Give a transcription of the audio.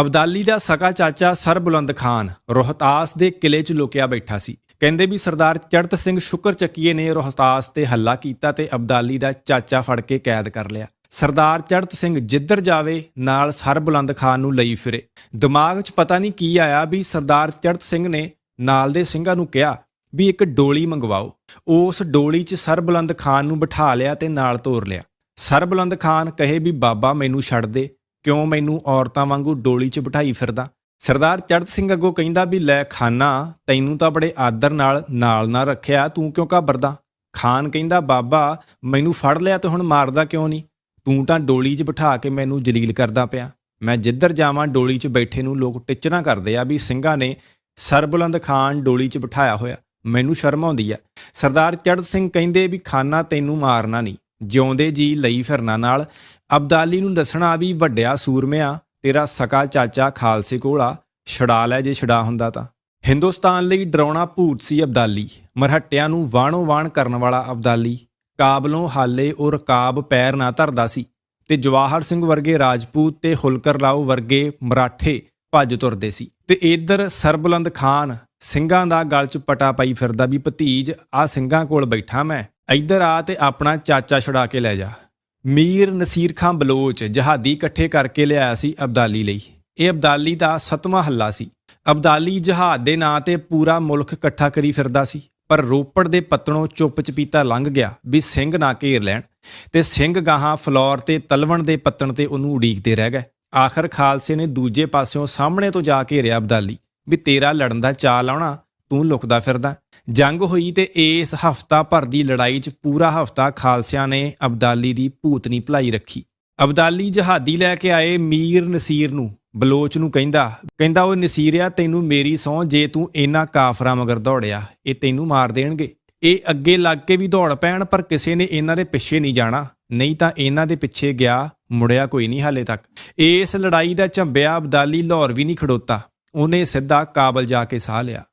ਅਬਦਾਲੀ ਦਾ ਸਕਾ ਚਾਚਾ ਸਰਬੁਲੰਦ ਖਾਨ ਰੋਹਤਾਸ ਦੇ ਕਿਲੇ 'ਚ ਲੁਕਿਆ ਬੈਠਾ ਸੀ। ਕਹਿੰਦੇ ਵੀ ਸਰਦਾਰ ਚੜਤ ਸਿੰਘ ਸ਼ੁਕਰ ਚੱਕੀਏ ਨੇ ਰੋਹਤਾਸ ਤੇ ਹੱਲਾ ਕੀਤਾ ਤੇ ਅਬਦਾਲੀ ਦਾ ਚਾਚਾ ਫੜ ਕੇ ਕੈਦ ਕਰ ਲਿਆ। ਸਰਦਾਰ ਚੜਤ ਸਿੰਘ ਜਿੱਧਰ ਜਾਵੇ, ਨਾਲ ਸਰਬੁਲੰਦ ਖਾਨ ਨੂੰ ਲਈ ਫਿਰੇ। ਦਿਮਾਗ 'ਚ ਪਤਾ ਨਹੀਂ ਕੀ ਆਇਆ ਵੀ ਸਰਦਾਰ ਚੜਤ ਸਿੰਘ ਨੇ ਨਾਲ ਦੇ ਸਿੰਘਾਂ ਨੂੰ ਕਿਹਾ ਵੀ ਇੱਕ ਡੋਲੀ ਮੰਗਵਾਓ। ਉਸ ਡੋਲੀ 'ਚ ਸਰਬੁਲੰਦ ਖਾਨ ਨੂੰ ਬਿਠਾ ਲਿਆ ਤੇ ਨਾਲ ਤੋਰ ਲਿਆ। ਸਰਬੁਲੰਦ ਖਾਨ ਕਹੇ ਵੀ, ਬਾਬਾ, ਮੈਨੂੰ ਛੱਡ ਦੇ। ਕਿਉਂ ਮੈਨੂੰ ਔਰਤਾਂ ਵਾਂਗੂ ਡੋਲੀ 'ਚ ਬਿਠਾਈ ਫਿਰਦਾ? ਸਰਦਾਰ ਚੜਤ ਸਿੰਘ ਅੱਗੋਂ ਕਹਿੰਦਾ ਵੀ, ਲੈ ਖਾਨਾ, ਤੈਨੂੰ ਤਾਂ ਬੜੇ ਆਦਰ ਨਾਲ ਨਾਲ ਨਾ ਰੱਖਿਆ, ਤੂੰ ਕਿਉਂ ਘਾਬਰਦਾ? ਖਾਨ ਕਹਿੰਦਾ, ਬਾਬਾ, ਮੈਨੂੰ ਫੜ ਲਿਆ ਤੇ ਹੁਣ ਮਾਰਦਾ ਕਿਉਂ ਨਹੀਂ ਤੂੰ ਤਾਂ ਡੋਲੀ 'ਚ ਬਿਠਾ ਕੇ ਮੈਨੂੰ ਜਲੀਲ ਕਰਦਾ ਪਿਆ। ਮੈਂ ਜਿੱਧਰ ਜਾਵਾਂ, ਡੋਲੀ 'ਚ ਬੈਠੇ ਨੂੰ ਲੋਕ ਟਿੱਚਣਾ ਕਰਦੇ ਆ ਵੀ ਸਿੰਘਾਂ ਨੇ ਸਰਬੁਲੰਦ ਖਾਨ ਡੋਲੀ 'ਚ ਬਿਠਾਇਆ ਹੋਇਆ। ਮੈਨੂੰ ਸ਼ਰਮ ਆਉਂਦੀ ਆ। ਸਰਦਾਰ ਚੜਤ ਸਿੰਘ ਕਹਿੰਦੇ ਵੀ, ਖਾਨਾ, ਤੈਨੂੰ ਮਾਰਨਾ ਨਹੀਂ ਜਿਉਂਦੇ ਜੀ ਲਈ ਫਿਰਨਾ ਨਾਲ। ਅਬਦਾਲੀ ਨੂੰ ਦੱਸਣਾ ਵੀ ਵੱਡਿਆ ਸੂਰਮਿਆ, ਤੇਰਾ ਸਕਾ ਚਾਚਾ ਖਾਲਸੇ ਕੋਲ ਆ ਛਡਾ ਲੈ ਜੇ ਛਡਾ ਹੁੰਦਾ ਤਾਂ। ਹਿੰਦੁਸਤਾਨ ਲਈ ਡਰਾਉਣਾ ਭੂਤ ਸੀ ਅਬਦਾਲੀ, ਮਰਹੱਟਿਆਂ ਨੂੰ ਵਾਣੋ ਵਾਣ ਕਰਨ ਵਾਲਾ ਅਬਦਾਲੀ। ਕਾਬਲੋਂ ਹਾਲੇ ਉਹ ਰਕਾਬ ਪੈਰ ਨਾ ਧਰਦਾ ਸੀ। ਤੇ ਜਵਾਹਰ ਸਿੰਘ ਵਰਗੇ ਰਾਜਪੂਤ ਤੇ ਹੁਲਕਰ ਰਾਓ ਵਰਗੇ ਮਰਾਠੇ ਭੱਜ ਤੁਰਦੇ ਸੀ। ਤੇ ਇਧਰ ਸਰਬਲੰਦ ਖਾਨ ਸਿੰਘਾਂ ਦਾ ਗਲ 'ਚ ਪਟਾ ਪਾਈ ਫਿਰਦਾ ਵੀ ਭਤੀਜ ਆ ਸਿੰਘਾਂ ਕੋਲ ਬੈਠਾ ਮੈਂ ਇੱਧਰ ਆ ਤੇ ਆਪਣਾ ਚਾਚਾ ਛੁਡਾ ਕੇ ਲੈ ਜਾ। ਮੀਰ ਨਸੀਰ ਖਾਂ ਬਲੋਚ ਜਹਾਦੀ ਇਕੱਠੇ ਕਰਕੇ ਲਿਆਇਆ ਸੀ ਅਬਦਾਲੀ ਲਈ। ਇਹ ਅਬਦਾਲੀ ਦਾ ਸਤਵਾਂ ਹੱਲਾ ਸੀ। ਅਬਦਾਲੀ ਜਹਾਦ ਦੇ ਨਾਂ ਤੇ ਪੂਰਾ ਮੁਲਕ ਇਕੱਠਾ ਕਰੀ ਫਿਰਦਾ ਸੀ, ਪਰ ਰੋਪੜ ਦੇ ਪਤਣੋਂ ਚੁੱਪ ਚਪੀਤਾ ਲੰਘ ਗਿਆ ਵੀ ਸਿੰਘ ਨਾ ਘੇਰ ਲੈਣ ਤੇ ਸਿੰਘ ਗਾਹਾਂ ਫਲੌਰ ਤੇ ਤਲਵਣ ਦੇ ਪੱਤਣ ਤੇ ਉਹਨੂੰ ਉਡੀਕਦੇ ਰਹਿ ਗਏ। ਆਖਰ ਖਾਲਸੇ ਨੇ ਦੂਜੇ ਪਾਸਿਓਂ ਸਾਹਮਣੇ ਤੋਂ ਜਾ ਘੇਰਿਆ ਅਬਦਾਲੀ ਵੀ ਤੇਰਾ ਲੜਨ ਦਾ ਚਾਲ ਆਉਣਾ ਤੂੰ ਲੁਕਦਾ ਫਿਰਦਾ। ਜੰਗ ਹੋਈ ਤੇ ਇਸ ਹਫਤਾ ਭਰ ਦੀ ਲੜਾਈ 'ਚ ਪੂਰਾ ਹਫਤਾ ਖਾਲਸਿਆਂ ਨੇ ਅਬਦਾਲੀ ਦੀ ਭੂਤਨੀ ਭਲਾਈ ਰੱਖੀ। ਅਬਦਾਲੀ ਜਹਾਦੀ ਲੈ ਕੇ ਆਏ ਮੀਰ ਨਸੀਰ ਨੂੰ। ਬਲੋਚ ਨੂੰ ਕਹਿੰਦਾ ਕਹਿੰਦਾ ਉਹ ਨਸੀਰਿਆ, ਤੈਨੂੰ ਮੇਰੀ ਸਹੁੰ ਜੇ ਤੂੰ ਇਹਨਾਂ ਕਾਫਰਾਂ ਮਗਰ ਦੌੜਿਆ, ਇਹ ਤੈਨੂੰ ਮਾਰ ਦੇਣਗੇ। ਇਹ ਅੱਗੇ ਲੱਗ ਕੇ ਵੀ ਦੌੜ ਪੈਣ, ਪਰ ਕਿਸੇ ਨੇ ਇਹਨਾਂ ਦੇ ਪਿੱਛੇ ਨਹੀਂ ਜਾਣਾ। ਨਹੀਂ ਤਾਂ ਇਹਨਾਂ ਦੇ ਪਿੱਛੇ ਗਿਆ, ਮੁੜਿਆ ਕੋਈ ਨਹੀਂ ਹਾਲੇ ਤੱਕ। ਇਸ ਲੜਾਈ ਦਾ ਝੰਬਿਆ ਅਬਦਾਲੀ ਲਾਹੌਰ ਵੀ ਨਹੀਂ ਖੜੋਤਾ। ਉਹਨੇ ਸਿੱਧਾ ਕਾਬਲ ਜਾ ਕੇ ਸਾਹ ਲਿਆ।